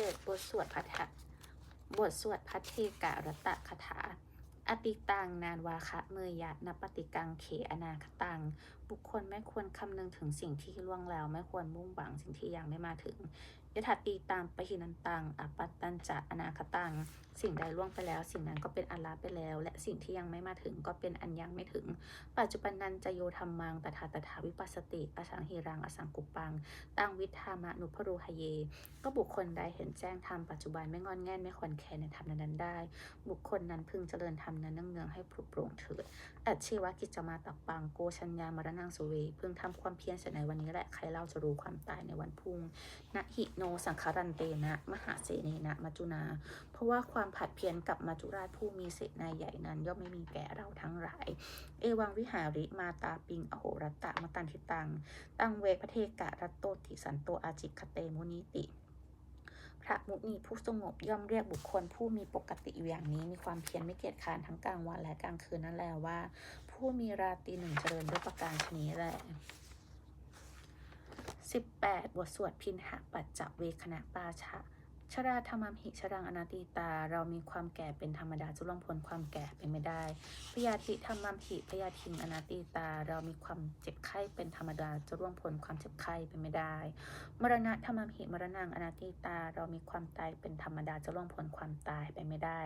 11บทสวดพัทธบทสวดพัทเทการตะคาถา อติตังนานวาคะเมยยะนปฏิกังเขอนาคตัง บุคคลไม่ควรคำนึงถึงสิ่งที่ล่วงแล้ว ไม่ควรมุ่งหวังสิ่งที่ยังไม่มาถึง ยถาตีตามปะหินันตังอปัตตันจะอนาคตัง สิ่งใดล่วงไปแล้ว สิ่งนั้นก็เป็นอันลาไปแล้ว และสิ่งที่ยังไม่มาถึงก็เป็นอันยังไม่ถึง ปัจจุบันนันจะโยธรรมังตถาตถาวิปัสสติอสังหิรังอสังกุปัง ตังวิธามานุพรูหเย ก็บุคคลใดเห็นแจ้งธรรมปัจจุบันไม่งอนแง่นไม่ขวนแคลนในธรรมนั้นได้ บุคคลนั้นพึงเจริญธรรมนั้นเนืองๆให้ปลุโปร่งเถิดอัจชีวกิจมาตักปังโกชัญญามรณังสุเวพึงทำความเพียรเสร็จในวันนี้แหละใครเล่าจะรู้ความตายในวันพุ่งนะหิโนสังคารันเตนะ มหาเสนนะมัจจุนา เพราะว่าความผัดเพี้ยนกับมัจจุราชผู้มีเสนาใหญ่นั้น ย่อมไม่มีแก่เราทั้งหลาย เอวังวิหาริมาตาปิงอโหรตะมตันทิตัง ตังเวพระเทกะรัตโตติสันโตอาจิคเตมุนิติพระมุนีผู้สงบย่อมเรียกบุคคลผู้มีปกติอยู่อย่างนี้ มีความเพียรไม่เกียจค้านทั้งกลางวันและกลางคืนนั่นแหละว่า ผู้มีราตรีหนึ่งเจริญด้วยประการชนี้แหละ 18 บทสวดพินหะปัจจเวคณะปาชะ ชราธรรมหิชรังอนาติตา เรามีความแก่เป็นธรรมดาจุลงพ้นความแก่เป็นไม่ได้ พยาธิธรรมหิพยาธิงอนาติตา เรามีความเจ็บไข้เป็นธรรมดาจะร่วงพ้นความเจ็บไข้เป็นไม่ได้ มรณะธรรมหิมรณังอนาติตา เรามีความตายเป็นธรรมดาจะร่วงพ้นความตายไปไม่ได้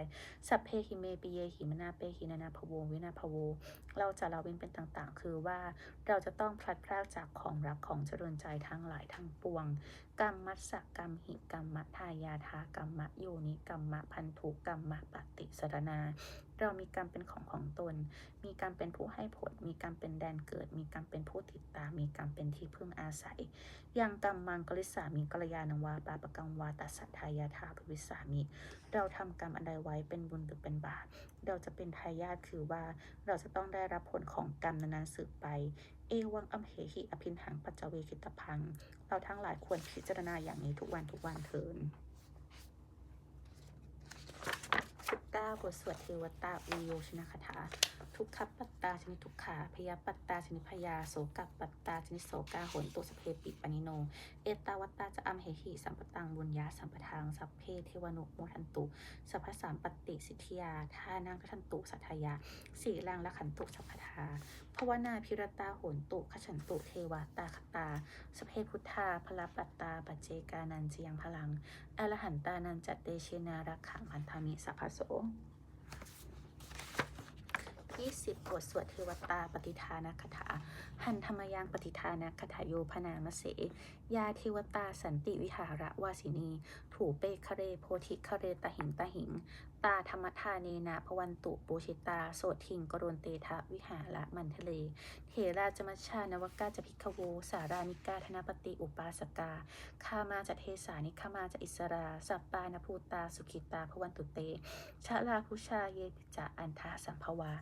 สัพเพหิเมปิเยหิมนาเปหินานาภโววินาภโว เราจะละเว้นเป็นต่างๆ คือว่าเราจะต้องพลัดพรากจากของรักของเจริญใจทั้งหลายทั้งปวงกรรมมัสสะกรรมหิกรรมมัทายาทากรรมะโยนิกรรมะพันธุกรรมะปฏิสรณา เรามีกรรมเป็นของของตน มีกรรมเป็นผู้ให้ผล มีกรรมเป็นแดนเกิด มีกรรมเป็นผู้ติดตาม มีกรรมเป็นที่พึ่งอาศัย ยังกรรมมังกลิสามีกัลยาณวาปาปกังวาตัสทายาทาภวิสามิเราทำกรรมอันใดไว้เป็นบุญหรือเป็นบาป เราจะเป็นทายาทคือว่าเราจะต้องได้รับผลของกรรมนั้นๆสืบไป เอวังอัมเหหิอภินหังปัจจเวคิตพัง เราทั้งหลายควรพิจารณาอย่างนี้ทุกวันทุกวันเทิน 19บทสวดเทวตาอุโยชนะคาถา ทุกขปัตตาชนิทุกขาพยาปัตตาชนิพยาโสกปัตตาชนิโสกาโหนตุสเพปิปนิโน เอตาวัตตาจะอัมเหหิสัมปตังบุญญาสัมปทางสัพเพเทวนุโมทันตุสัพพสามปฏิสิทธิยาทานังคันตุสัทยาสีลังละขันตุสัพพทาภวนาพิรตาโหนตุขฉันตุเทวตาคตาสเพพุทธาพลปัตตาปัจเจกานันเจียงพลังอรหันตานันจัตเตเชนารักขังพันธามิสัพพโส20บทสวดเทวตาปฏิทานคถา หันธรรมยังปฏิทานคถาโยพนามเส ยาเทวตาสันติวิหาระวาสินี ถูเปคเรโพธิคเรตหิงตหิง ตาธรรมทาเนนะพวันตุปูชิตา โสทิงกรณเตทะวิหาระมันทะเล เทราจมัชชานวกาจะพิกโว สารานิกาธนปฏิอุปาสกาคามาจะเทสานิคามาจะอิสรา สัปปานภูตาสุขิตาพวันตุเต ชะลาคุชาเยปิจะอันทาสัมภวา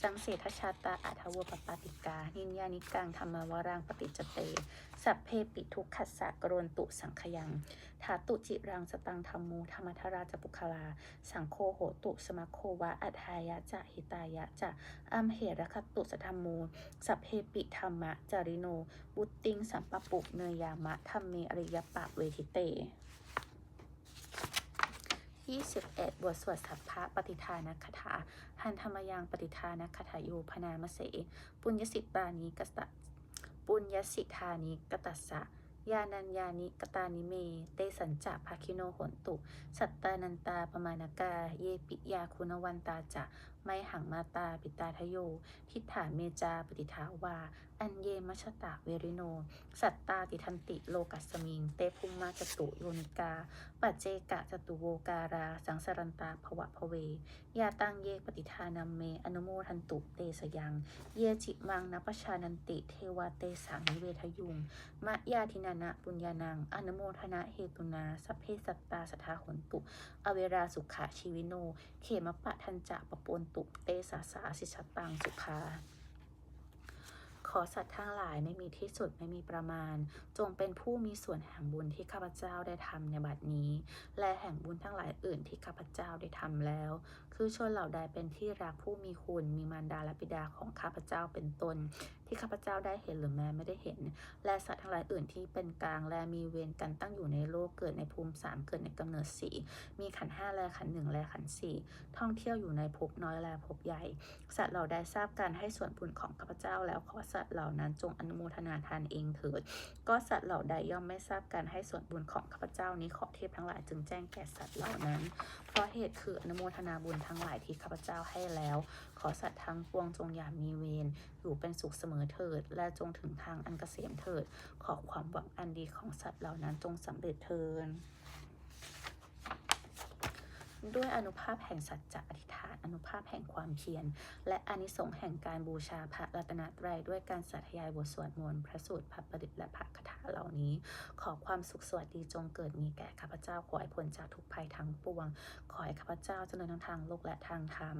สังเสทชาตาอัทวปปาติกา นินยานิกังธรรมวรังปฏิจเต สัพเพปิทุกขัสสะกรณตุสังขยัง ถาตุจิรังสตังธรรมูธรรมทราจปุคลา สังโฆโหตุสมะโควะอัฏฐายะจะหิตายะจะอัมเหระคตุสธรรมูสัพเพปิธรรมะจาริโน บุตติงสัมปปุเนยยามะธรรมเมอริยปะเวทิเต21บทสวดสัพพะปฏิทานคถาหันธรรมยังปฏิทานคถาโยพนามเส ปุญญสิตานิกตะปุญญสิทานิกตัสสะ ยานัญญานิกตานิเม เตสัญจะภาคิโนโหนตุ สัตตานันตาปมานากา เยปิยาคุณวันตาจะไมหังมาตาปิตาทโย ทิฏฐานเมจาปฏิทาวา อันเยมัชตะเวริโน สัตตาติทันติโลกัสมิง เตภุมมาจตุโยนิกา ปัจเจกะจตุโวการา สังสรันตาภวะภเว ยาตังเยปฏิทานัมเม อนุโมทันตุเตสยัง เยจิมังนปชานันติ เทวาเตสังนิเวทยุง มะยาทินานะปุญญานัง อนุโมทนาเหตุนา สัพเพสัตตาสทาหนตุ อเวราสุขะชีวิโน เขมปะทันจะปะปนตุเตสาสาสิชตังสุขาขอสัตว์ทั้งหลายไม่มีที่สุดไม่มีประมาณ จงเป็นผู้มีส่วนแห่งบุญที่ข้าพเจ้าได้ทำในบัดนี้ และแห่งบุญทั้งหลายอื่นที่ข้าพเจ้าได้ทำแล้ว คือชนเหล่าใดเป็นที่รักผู้มีคุณมีมารดาและบิดาของข้าพเจ้าเป็นตน ที่ข้าพเจ้าได้เห็นหรือแม้ไม่ได้เห็น และสัตว์ทั้งหลายอื่นที่เป็นกลางและมีเวรกันตั้งอยู่ในโลกเกิดในภูมิสามเกิดในกำเนิดสี่มีขันห้าและขันหนึ่งและขันสี่ท่องเที่ยวอยู่ในภพน้อยและภพใหญ่ สัตว์เหล่าใดทราบการให้ส่วนบุญของข้าพเจ้า แล้วขอสัตว์เหล่านั้นจงอนุโมทนาทานเองเถิด ก็สัตว์เหล่าใดย่อมไม่ทราบการให้ส่วนบุญของข้าพเจ้านี้ขอเทพทั้งหลายจึงแจ้งแก่สัตว์เหล่านั้น เพราะเหตุคืออนุโมทนาบุญทั้งหลายที่ข้าพเจ้าให้แล้ว ขอสัตว์ทั้งปวงจงอย่ามีเวรอยู่เป็นสุขเสมอเถิด และจงถึงทางอันเกษมเถิด ขอความหวังอันดีของสัตว์เหล่านั้นจงสำเร็จเถิด ด้วยอนุภาพแห่งสัจจะอธิษฐานอนุภาพแห่งความเพียรและอนิสงส์แห่งการบูชาพระรัตนตรัยด้วยการสาธยายบทสวดมนต์พระสูตรพระประดิษฐ์และพระคาถาเหล่านี้ ขอความสุขสวัสดีจงเกิดมีแก่ข้าพเจ้าขอให้พ้นจากทุกภัยทั้งปวง ขอให้ข้าพเจ้าเจริญทั้งทางโลกและทางธรรม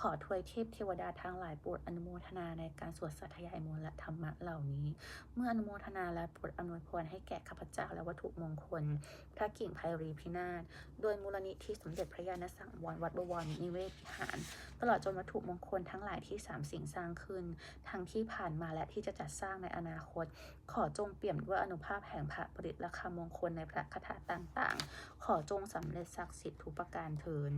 ขอทวยเทพเทวดาทั้งหลายโปรดอนุโมทนาในการสวดสาธยายมนต์และธรรมะเหล่านี้ เมื่ออนุโมทนาและโปรดอำนวยพรให้แก่ข้าพเจ้าและวัตถุมงคลพระกิ่งไพรีพินาศโดยมูลนิธิสมเด็จพระยานสังวรวัดบวรนิเวศวิหาร ตลอดจนวัตถุมงคลทั้งหลายที่สามสิ่งสร้างขึ้น ทั้งที่ผ่านมาและที่จะจัดสร้างในอนาคต ขอจงเปี่ยมด้วยอนุภาพแห่งพระปริตและคำมงคลในพระคาถาต่างๆ ขอจงสำเร็จศักดิ์สิทธิ์ทุกประการเทิน